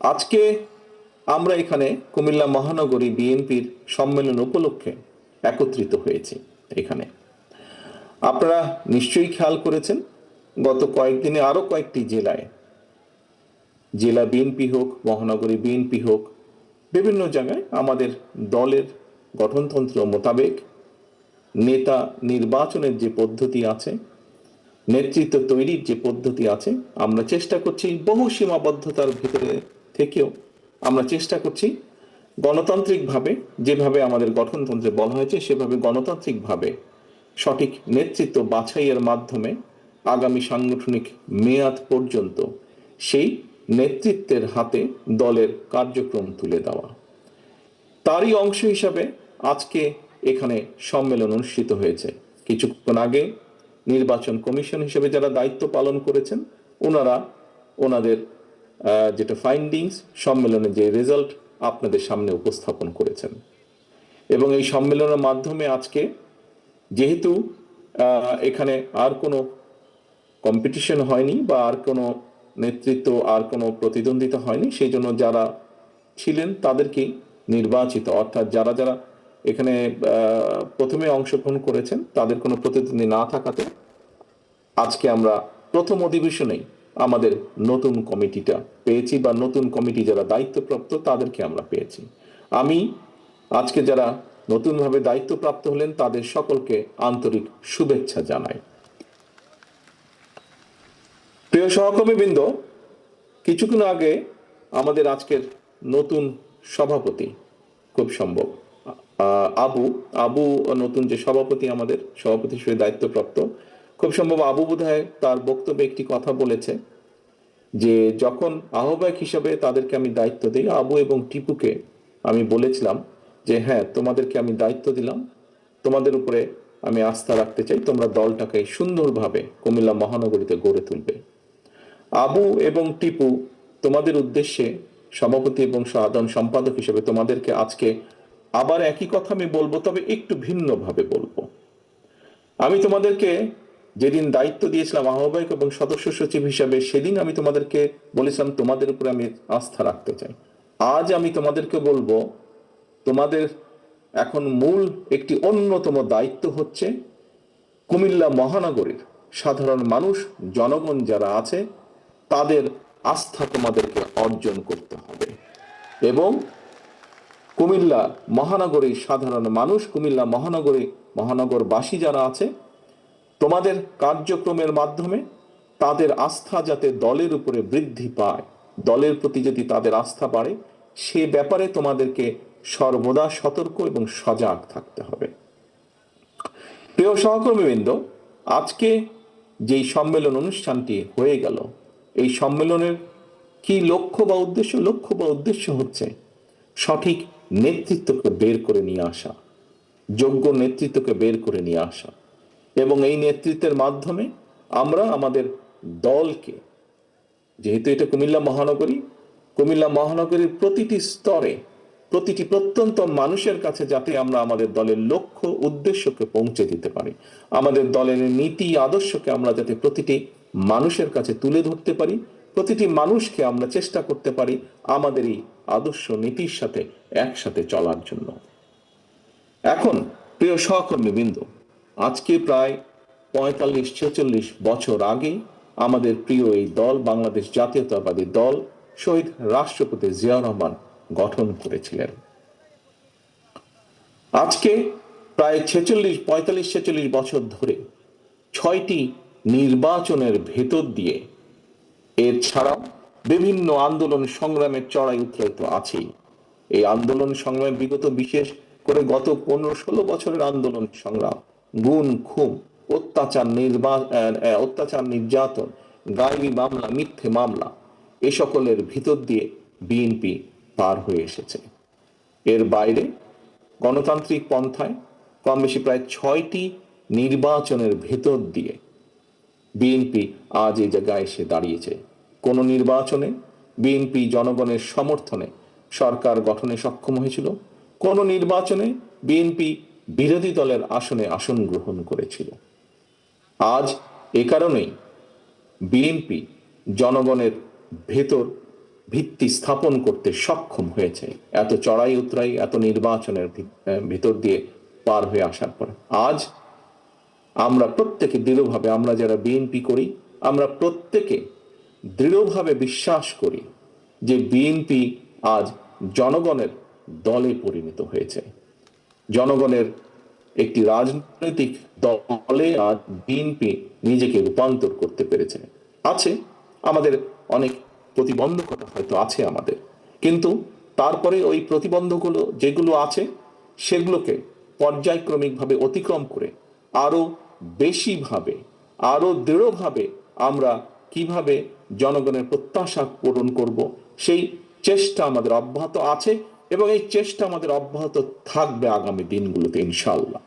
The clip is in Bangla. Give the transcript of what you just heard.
আজকে আমরা এখানে কুমিল্লা মহানগরী বিএনপির সম্মেলন উপলক্ষে একত্রিত হয়েছি এখানে। আপনারা নিশ্চয়ই খেয়াল করেছেন, গত কয়েকদিনে আরও কয়েকটি জেলায়, জেলা বিএনপি হোক, মহানগরী বিএনপি হোক, বিভিন্ন জায়গায় আমাদের দলের গঠনতন্ত্র মোতাবেক নেতা নির্বাচনের যে পদ্ধতি আছে, নেতৃত্ব তৈরির যে পদ্ধতি আছে, আমরা চেষ্টা করছি বহু সীমাবদ্ধতার ভিতরে থেকেও আমরা চেষ্টা করছি গণতান্ত্রিকভাবে যেভাবে আমাদের গঠনতন্ত্রে বলা হয়েছে, সেভাবে গণতান্ত্রিকভাবে সঠিক নেতৃত্ব বাছাইয়ের মাধ্যমে আগামী সাংগঠনিক মেয়াদ পর্যন্ত সেই নেতৃত্বের হাতে দলের কার্যক্রম তুলে দেওয়া। তারই অংশ হিসাবে আজকে এখানে সম্মেলন অনুষ্ঠিত হয়েছে। কিছুক্ষণ আগে নির্বাচন কমিশন হিসেবে যারা দায়িত্ব পালন করেছেন, ওনারা ওনাদের যেটা ফাইন্ডিংস সম্মেলনের যে রেজাল্ট আপনাদের সামনে উপস্থাপন করেছেন। এবং এই সম্মেলনের মাধ্যমে আজকে যেহেতু এখানে আর কোনো কম্পিটিশন হয়নি বা আর কোনো নেতৃত্ব, আর কোনো প্রতিদ্বন্দ্বিতা হয়নি সেই জন্য যারা ছিলেন তাদেরকেই নির্বাচিত। অর্থাৎ যারা যারা এখানে প্রথমে অংশগ্রহণ করেছেন, তাদের কোনো প্রতিদ্বন্দ্বী না থাকাতে আজকে আমরা প্রথম অধিবেশনেই আমাদের নতুন কমিটিটা পেয়েছি বা নতুন কমিটি যারা দায়িত্বপ্রাপ্ত তাদেরকে আমরা পেয়েছি। আমি আজকে যারা নতুনভাবে দায়িত্বপ্রাপ্ত হলেন তাদের সকলকে আন্তরিক শুভেচ্ছা জানাই। প্রিয় সহকর্মীবৃন্দ, কিছুক্ষণ আগে আমাদের আজকের নতুন সভাপতি খুব সম্ভব। আবু আবু নতুন যে সভাপতি আমাদের, সভাপতি হিসেবে দায়িত্বপ্রাপ্ত খুব সম্ভব আবু বোধহয় তার বক্তব্যে একটি কথা বলেছে যে, যখন আহ্বায়ক হিসাবে তাদেরকে আমি দায়িত্ব দিই, আবু এবং টিপুকে আমি বলেছিলাম যে হ্যাঁ তোমাদেরকে আমি দায়িত্ব দিলাম। তোমাদের উপরে আমি আস্থা রাখতে চাই। তোমরা দলটাকে সুন্দরভাবে কুমিল্লা মহানগরীতে গড়ে তুলবে। আবু এবং টিপু তোমাদের উদ্দেশ্যে সভাপতি এবং সাধারণ সম্পাদক হিসেবে তোমাদেরকে আজকে আবার একই কথা আমি বলব, তবে একটু ভিন্নভাবে বলব। আমি তোমাদেরকে যেদিন দায়িত্ব দিয়েছিলাম আহ্বায়ক এবং সদস্য সচিব হিসাবে, সেদিন আমি তোমাদেরকে বলেছিলাম, তোমাদের উপরে আমি আস্থা রাখতে চাই। আজ আমি তোমাদেরকে বলব, তোমাদের এখন মূল একটি অন্যতম দায়িত্ব হচ্ছে কুমিল্লা মহানগরীর সাধারণ মানুষ, জনগণ যারা আছে, তাদের আস্থা তোমাদেরকে অর্জন করতে হবে। এবং কুমিল্লা মহানগরীর সাধারণ মানুষ, কুমিল্লা মহানগরী মহানগরবাসী যারা আছে তোমাদের কার্যক্রমের মাধ্যমে তাদের আস্থা যাতে দলের উপরে বৃদ্ধি পায়, দলের প্রতি যদি তাদের আস্থা বাড়ে, সে ব্যাপারে তোমাদেরকে সর্বদা সতর্ক এবং সজাগ থাকতে হবে। প্রিয় সহকর্মীবৃন্দ, আজকে যেই সম্মেলন অনুষ্ঠানটি হয়ে গেল, এই সম্মেলনের কি লক্ষ্য বা উদ্দেশ্য? লক্ষ্য বা উদ্দেশ্য হচ্ছে সঠিক নেতৃত্বকে বের করে নিয়ে আসা, যোগ্য নেতৃত্বকে বের করে নিয়ে আসা। এবং এই নেতৃত্বের মাধ্যমে আমরা আমাদের দলকে, যেহেতু এটা কুমিল্লা মহানগরী, কুমিল্লা মহানগরীর প্রতিটি স্তরে, প্রতিটি প্রত্যন্ত মানুষের কাছে যাতে আমরা আমাদের দলের লক্ষ্য, উদ্দেশ্যকে পৌঁছে দিতে পারি, আমাদের দলের নীতি, আদর্শকে আমরা যাতে প্রতিটি মানুষের কাছে তুলে ধরতে পারি, প্রতিটি মানুষকে আমরা চেষ্টা করতে পারি আমাদের এই আদর্শ নীতির সাথে একসাথে চলার জন্য। এখন, প্রিয় সহকর্মী বিন্দু আজকে প্রায় পঁয়তাল্লিশ, ছেচল্লিশ বছর আগে আমাদের প্রিয় এই দল, বাংলাদেশ জাতীয়তাবাদী দল, শহীদ রাষ্ট্রপতি জিয়া রহমান গঠন করেছিলেন। আজকে প্রায় ছেচল্লিশ, পঁয়তাল্লিশ, ছেচল্লিশ বছর ধরে ছয়টি নির্বাচনের ভেতর দিয়ে এর ছাড়াও বিভিন্ন আন্দোলন সংগ্রামের চড়াই উত্তরায়িত আছেই। এই আন্দোলন সংগ্রামে বিগত বিশেষ করে গত পনেরো, ষোলো বছরের আন্দোলন সংগ্রাম গুণ খুম অত্যাচার নির্বা অত্যাচার নির্যাতন গায়েবী মামলা, মিথ্যে মামলা, এ সকলের ভিতর দিয়ে বিএনপি পার হয়ে এসেছে। এর বাইরে গণতান্ত্রিক পন্থায় কম বেশি প্রায় ছয়টি নির্বাচনের ভেতর দিয়ে বিএনপি আজ এই জায়গায় এসে দাঁড়িয়েছে। কোন নির্বাচনে বিএনপি জনগণের সমর্থনে সরকার গঠনে সক্ষম হয়েছিল, কোন নির্বাচনে বিএনপি বিরোধী দলের আসনে আসন গ্রহণ করেছিল। আজ এ কারণেই বিএনপি জনগণের ভেতর ভিত্তি স্থাপন করতে সক্ষম হয়েছে। এত চড়াই উতরাই, এত নির্বাচনের ভিতর দিয়ে পার হয়ে আসার পর। আজ আমরা প্রত্যেকে দৃঢ়ভাবে, আমরা যারা বিএনপি করি, আমরা প্রত্যেকে দৃঢ়ভাবে বিশ্বাস করি যে বিএনপি আজ জনগণের দলে পরিণত হয়েছে। জনগণের একটি রাজনৈতিক দলে আজ বিএনপি নিজেকে রূপান্তর করতে পেরেছে। আছে, আমাদের অনেক প্রতিবন্ধকতা হয়তো আছে আমাদের। কিন্তু তারপরে ওই প্রতিবন্ধকগুলো যেগুলো আছে, সেগুলোকে পর্যায়ক্রমিকভাবে অতিক্রম করে আরও বেশিভাবে, আরও দৃঢ়ভাবে আমরা কীভাবে জনগণের প্রত্যাশা পূরণ করব, সেই চেষ্টা আমাদের অব্যাহত আছে। এবং এই চেষ্টা আমাদের অব্যাহত থাকবে আগামী দিনগুলোতে ইনশাআল্লাহ।